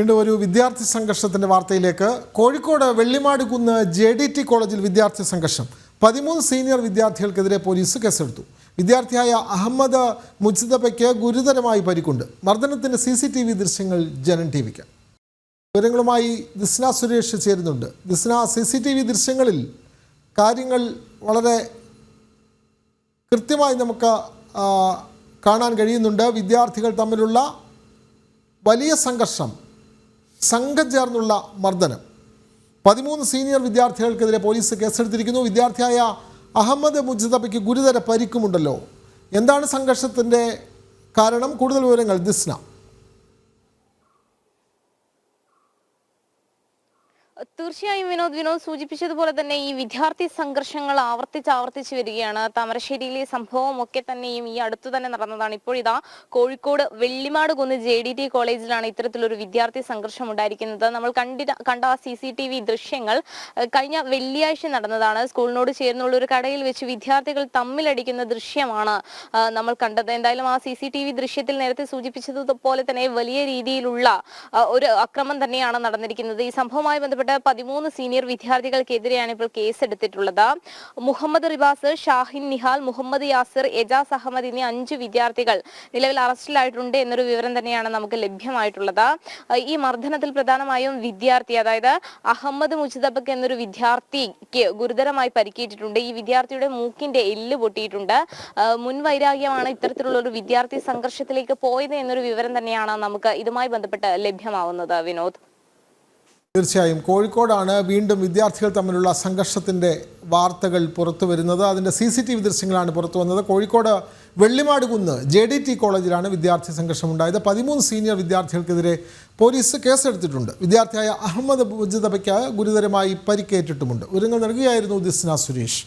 വീണ്ടും ഒരു വിദ്യാർത്ഥി സംഘർഷത്തിന്റെ വാർത്തയിലേക്ക്. കോഴിക്കോട് വെള്ളിമാട് കുന്ന് ജെ ഡി ടി കോളേജിൽ വിദ്യാർത്ഥി സംഘർഷം. പതിമൂന്ന് സീനിയർ വിദ്യാർത്ഥികൾക്കെതിരെ പോലീസ് കേസെടുത്തു. വിദ്യാർത്ഥിയായ അഹമ്മദ് മുജിദബയ്ക്ക് ഗുരുതരമായി പരിക്കുണ്ട്. മർദ്ദനത്തിന്റെ സി സി ടി വി ദൃശ്യങ്ങൾ ജനൻ ടി വിക്ക്. വിവരങ്ങളുമായി ദിസ്ന സുരേഷ് ചേരുന്നുണ്ട്. Disna C C T V ദൃശ്യങ്ങളിൽ കാര്യങ്ങൾ വളരെ കൃത്യമായി നമുക്ക് കാണാൻ കഴിയുന്നുണ്ട്. വിദ്യാർത്ഥികൾ തമ്മിലുള്ള വലിയ സംഘർഷം സംഘം ചേർന്നുള്ള മർദ്ദനം. പതിമൂന്ന് സീനിയർ വിദ്യാർത്ഥികൾക്കെതിരെ പോലീസ് കേസെടുത്തിരിക്കുന്നു. വിദ്യാർത്ഥിയായ അഹമ്മദ് മുജിദബയ്ക്ക് ഗുരുതര പരിക്കുമുണ്ടല്ലോ. എന്താണ് സംഘർഷത്തിന്റെ കാരണം? കൂടുതൽ വിവരങ്ങൾ ദിസ്ന. തീർച്ചയായും വിനോദ് വിനോദ് സൂചിപ്പിച്ചതുപോലെ തന്നെ ഈ വിദ്യാർത്ഥി സംഘർഷങ്ങൾ ആവർത്തിച്ച് ആവർത്തിച്ച് വരികയാണ്. താമരശ്ശേരിയിലെ സംഭവം ഒക്കെ തന്നെയും ഈ അടുത്തു തന്നെ നടന്നതാണ്. ഇപ്പോഴിതാ കോഴിക്കോട് വെള്ളിമാട് കുന്ന് ജെ ഡി ടി കോളേജിലാണ് ഇത്തരത്തിലൊരു വിദ്യാർത്ഥി സംഘർഷം ഉണ്ടായിരിക്കുന്നത്. നമ്മൾ കണ്ടി കണ്ട ആ സി സി ടി വി ദൃശ്യങ്ങൾ കഴിഞ്ഞ വെള്ളിയാഴ്ച നടന്നതാണ്. സ്കൂളിനോട് ചേർന്നുള്ള ഒരു കടയിൽ വെച്ച് വിദ്യാർത്ഥികൾ തമ്മിലടിക്കുന്ന ദൃശ്യമാണ് നമ്മൾ കണ്ടത്. എന്തായാലും ആ സി സി ടി വി ദൃശ്യത്തിൽ നേരത്തെ സൂചിപ്പിച്ചതുപോലെ തന്നെ വലിയ രീതിയിലുള്ള ഒരു അക്രമം തന്നെയാണ് നടന്നിരിക്കുന്നത്. ഈ സംഭവവുമായി ബന്ധപ്പെട്ട് പതിമൂന്ന് സീനിയർ വിദ്യാർത്ഥികൾക്കെതിരെയാണ് ഇപ്പോൾ കേസെടുത്തിട്ടുള്ളത്. മുഹമ്മദ് റിബാസ് ഷാഹിൻ നിഹാൽ മുഹമ്മദ് യാസിർ എജാസ് അഹമ്മദ് എന്നീ അഞ്ച് വിദ്യാർത്ഥികൾ നിലവിൽ അറസ്റ്റിലായിട്ടുണ്ട് എന്നൊരു വിവരം തന്നെയാണ് നമുക്ക് ലഭ്യമായിട്ടുള്ളത്. ഈ മർദ്ദനത്തിൽ പ്രധാനമായും വിദ്യാർത്ഥി അതായത് അഹമ്മദ് മുജിദബക്ക് എന്നൊരു വിദ്യാർത്ഥിക്ക് ഗുരുതരമായി പരിക്കേറ്റിട്ടുണ്ട്. ഈ വിദ്യാർത്ഥിയുടെ മൂക്കിന്റെ എല്ല് പൊട്ടിയിട്ടുണ്ട്. മുൻ വൈരാഗ്യമാണ് ഇത്തരത്തിലുള്ള ഒരു വിദ്യാർത്ഥി സംഘർഷത്തിലേക്ക് പോയത് എന്നൊരു വിവരം തന്നെയാണ് നമുക്ക് ഇതുമായി ബന്ധപ്പെട്ട് ലഭ്യമാവുന്നത്. വിനോദ്. തീർച്ചയായും. കോഴിക്കോടാണ് വീണ്ടും വിദ്യാർത്ഥികൾ തമ്മിലുള്ള സംഘർഷത്തിന്റെ വാർത്തകൾ പുറത്തു വരുന്നത്. അതിന്റെ സി സി ടി വി ദൃശ്യങ്ങളാണ് പുറത്തു വന്നത്. കോഴിക്കോട് വെള്ളിമാട് കുന്ന് ജെ ഡി ടി കോളേജിലാണ് വിദ്യാർത്ഥി സംഘർഷം ഉണ്ടായത് പതിമൂന്ന് സീനിയർ വിദ്യാർത്ഥികൾക്കെതിരെ പോലീസ് കേസെടുത്തിട്ടുണ്ട്. വിദ്യാർത്ഥിയായ അഹമ്മദ് ബുജിതബയ്ക്ക് ഗുരുതരമായി പരിക്കേറ്റിട്ടുമുണ്ട്. വിവരങ്ങൾ നൽകുകയായിരുന്നു ദിസ്ന സുരേഷ്.